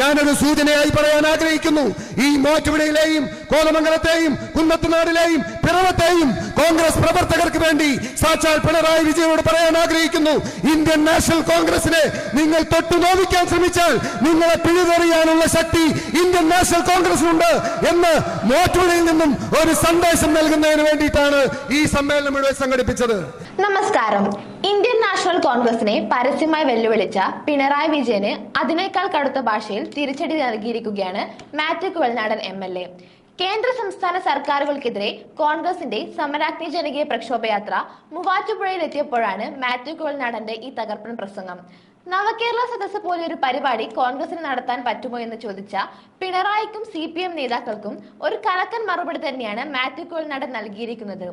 ഞാനൊരു സൂചനയായി പറയാൻ ആഗ്രഹിക്കുന്നു. ഈ മോറ്റുവിടയിലെയും കോതമംഗലത്തെയും കുന്നത്തുനാടിലെയും പിറവത്തെയും കോൺഗ്രസ് പ്രവർത്തകർക്ക് വേണ്ടി സാക്ഷാൽ പിണറായി വിജയനോട് പറയാൻ ആഗ്രഹിക്കുന്നു. ഇന്ത്യൻ നാഷണൽ കോൺഗ്രസിനെ നിങ്ങൾ തൊട്ടു നോവിക്കാൻ ശ്രമിച്ചാൽ നിങ്ങളെ പിഴുതെറിയാനുള്ള ശക്തി ഇന്ത്യൻ നാഷണൽ കോൺഗ്രസിനുണ്ട് എന്ന് മോറ്റുവിടയിൽ നിന്നും ഒരു സന്ദേശം നൽകുന്നതിന് വേണ്ടിയിട്ടാണ് ഈ സമ്മേളനം ഇവിടെ സംഘടിപ്പിച്ചത്. നമസ്കാരം. ഇന്ത്യൻ നാഷണൽ കോൺഗ്രസിനെ പരസ്യമായി വെല്ലുവിളിച്ച പിണറായി വിജയന് അതിനേക്കാൾ കടുത്ത ഭാഷയിൽ തിരിച്ചടി നൽകിയിരിക്കുകയാണ് മാറ്റിക് വെൽനാടൻ എം എൽ എ. കേന്ദ്ര സംസ്ഥാന സർക്കാരുകൾക്കെതിരെ കോൺഗ്രസിന്റെ സമരാഗ്നി ജനകീയ പ്രക്ഷോഭയാത്ര മൂവാറ്റുപുഴയിലെത്തിയപ്പോഴാണ് മാത്യു കുഴൽനാടന്റെ ഈ തകർപ്പൻ പ്രസംഗം. നവകേരള സദസ് പോലെ ഒരു പരിപാടി കോൺഗ്രസിന് നടത്താൻ പറ്റുമോ എന്ന് ചോദിച്ച പിണറായിക്കും സി പി എം നേതാക്കൾക്കും ഒരു കലക്കൻ മറുപടി തന്നെയാണ് മാത്യു കുഴൽനാടൻ നൽകിയിരിക്കുന്നത്.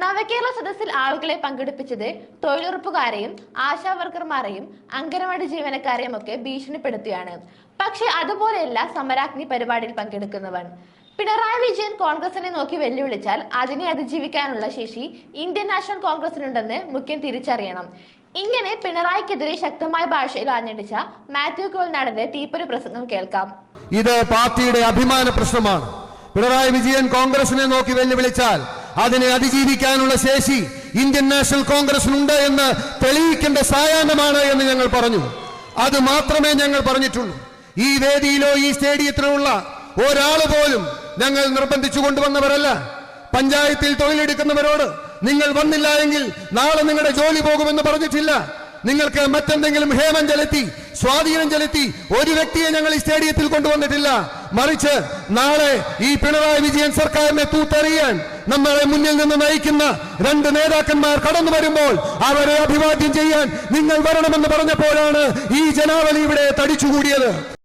നവകേരള സദസ്സിൽ ആളുകളെ പങ്കെടുപ്പിച്ചത് തൊഴിലുറപ്പുകാരെയും ആശാവർക്കർമാരെയും അംഗനവാടി ജീവനക്കാരെയും ഒക്കെ ഭീഷണിപ്പെടുത്തിയാണ് പക്ഷെ അതുപോലെയല്ല സമരാഗ്നി പരിപാടിയിൽ പങ്കെടുക്കുന്നവൻ. പിണറായി വിജയൻ കോൺഗ്രസിനെ നോക്കി വെല്ലുവിളിച്ചാൽ അതിനെ അതിജീവിക്കാനുള്ള ശേഷി ഇന്ത്യൻ നാഷണൽ കോൺഗ്രസിനുണ്ടെന്ന് മുഖ്യം തിരിച്ചറിയണം. ഇങ്ങനെ പിണറായിക്കെതിരെ ശക്തമായ ഭാഷയിൽ ആഞ്ഞടിച്ച മാത്യു കോൾനാടന്റെ തീപ്പൊരു പ്രസംഗം കേൾക്കാം. ഇത് പാർട്ടിയുടെ അഭിമാന പ്രശ്നമാണ്. പിണറായി വിജയൻ കോൺഗ്രസിനെ നോക്കി വെല്ലുവിളിച്ചാൽ അതിനെ അതിജീവിക്കാനുള്ള ശേഷി ഇന്ത്യൻ നാഷണൽ കോൺഗ്രസിനുണ്ട് എന്ന് തെളിയിക്കേണ്ട സായാഹ്നമാണ് എന്ന് ഞങ്ങൾ പറഞ്ഞു. അത് മാത്രമേ ഞങ്ങൾ പറഞ്ഞിട്ടുള്ളൂ. ഈ വേദിയിലോ ഈ സ്റ്റേഡിയത്തിലോ ഉള്ള ഒരാൾ പോലും ഞങ്ങൾ നിർബന്ധിച്ചു കൊണ്ടുവന്നവരല്ല. പഞ്ചായത്തിൽ തൊഴിലെടുക്കുന്നവരോട് നിങ്ങൾ വന്നില്ല എങ്കിൽ നാളെ നിങ്ങളുടെ ജോലി പോകുമെന്ന് പറഞ്ഞിട്ടില്ല. നിങ്ങൾക്ക് മറ്റെന്തെങ്കിലും ഹേമം ചെലുത്തി സ്വാധീനം ചെലുത്തി ഒരു വ്യക്തിയെ ഞങ്ങൾ ഈ സ്റ്റേഡിയത്തിൽ കൊണ്ടുവന്നിട്ടില്ല. മറിച്ച് നാളെ ഈ പിണറായി വിജയൻ സർക്കാരിനെ തൂത്തെറിയാൻ നമ്മളെ മുന്നിൽ നിന്ന് നയിക്കുന്ന രണ്ട് നേതാക്കന്മാർ കടന്നു വരുമ്പോൾ അവരെ അഭിവാദ്യം ചെയ്യാൻ നിങ്ങൾ വരണമെന്ന് പറഞ്ഞപ്പോഴാണ് ഈ ജനാവലി ഇവിടെ തടിച്ചുകൂടിയത്.